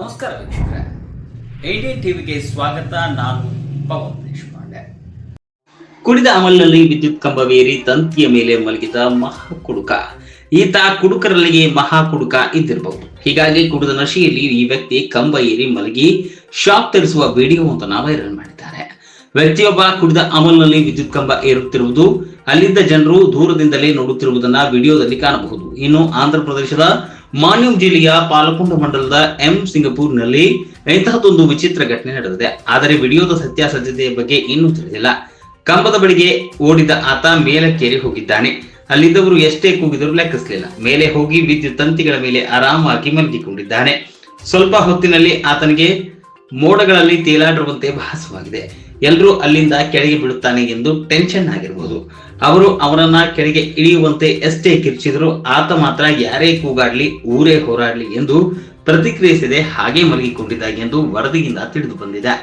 ನಮಸ್ಕಾರ ವೀಕ್ಷಕರೇ. ಐಡಿ ಟಿವಿಗೆ ಸ್ವಾಗತ. ನಾನು ಪವನ್ ದೇಶಪಾಂಡೆ. ಕುಡಿದ ಅಮಲ್ನಲ್ಲಿ ವಿದ್ಯುತ್ ಕಂಬವೇರಿ ತಂತಿಯ ಮೇಲೆ ಮಲಗಿದ ಮಹಾ ಕುಡುಕ ಈತ ಕುಡುಕರಲ್ಲಿಗೆ ಮಹಾ ಕುಡುಕ ಇದ್ದಿರಬಹುದು. ಹೀಗಾಗಿ ಕುಡಿದ ನಶೆಯಲ್ಲಿ ಈ ವ್ಯಕ್ತಿ ಕಂಬ ಏರಿ ಮಲಗಿ ಶಾಕ್ ತರಿಸುವ ವಿಡಿಯೋವೊಂದನ್ನು ವೈರಲ್ ಮಾಡಿದ್ದಾರೆ. ವ್ಯಕ್ತಿಯೊಬ್ಬ ಕುಡಿದ ಅಮಲ್ನಲ್ಲಿ ವಿದ್ಯುತ್ ಕಂಬ ಏರುತ್ತಿರುವುದು, ಅಲ್ಲಿದ್ದ ಜನರು ದೂರದಿಂದಲೇ ನೋಡುತ್ತಿರುವುದನ್ನ ವಿಡಿಯೋದಲ್ಲಿ ಕಾಣಬಹುದು. ಇನ್ನು ಆಂಧ್ರ ಪ್ರದೇಶದ ಮಾನ್ಯಂ ಜಿಲ್ಲೆಯ ಪಾಲಕೊಂಡ ಮಂಡಲದ ಎಂ ಸಿಂಗಪುರ್ನಲ್ಲಿ ಇಂತಹದೊಂದು ವಿಚಿತ್ರ ಘಟನೆ ನಡೆದಿದೆ. ಆದರೆ ವಿಡಿಯೋದ ಸತ್ಯಾಸತ್ಯತೆಯ ಬಗ್ಗೆ ಇನ್ನೂ ತಿಳಿದಿಲ್ಲ. ಕಂಬದ ಬಳಿಗೆ ಓಡಿದ ಆತ ಮೇಲಕ್ಕೇರಿ ಹೋಗಿದ್ದಾನೆ. ಅಲ್ಲಿದ್ದವರು ಎಷ್ಟೇ ಕೂಗಿದರೂ ಲೆಕ್ಕಿಸಲಿಲ್ಲ. ಮೇಲೆ ಹೋಗಿ ವಿದ್ಯುತ್ ತಂತಿಗಳ ಮೇಲೆ ಆರಾಮಾಗಿ ಮಲಗಿಕೊಂಡಿದ್ದಾನೆ. ಸ್ವಲ್ಪ ಹೊತ್ತಿನಲ್ಲಿ ಆತನಿಗೆ ಮೋಡಗಳಲ್ಲಿ ತೇಲಾಡಿರುವಂತೆ ಭಾಸವಾಗಿದೆ. ಎಲ್ಲರೂ ಅಲ್ಲಿಂದ ಕೆಳಗೆ ಬೀಳುತ್ತಾನೆ ಎಂದು ಟೆನ್ಷನ್ ಆಗಿರಬಹುದು ಅವರು ಅವನನ್ನ ಕೆಳಗೆ ಇಳಿಯುವಂತೆ ಎಷ್ಟೇ ಕಿರ್ಚಿದ್ರು ಆತ ಮಾತ್ರ ಯಾರೇ ಕೂಗಾಡ್ಲಿ, ಊರೇ ಹೋರಾಡ್ಲಿ ಎಂದು ಪ್ರತಿಕ್ರಿಯಿಸಿದೆ ಹಾಗೆ ಮಲಗಿಕೊಂಡಿದ್ದ ಎಂದು ವರದಿಯಿಂದ ತಿಳಿದು ಬಂದಿದೆ.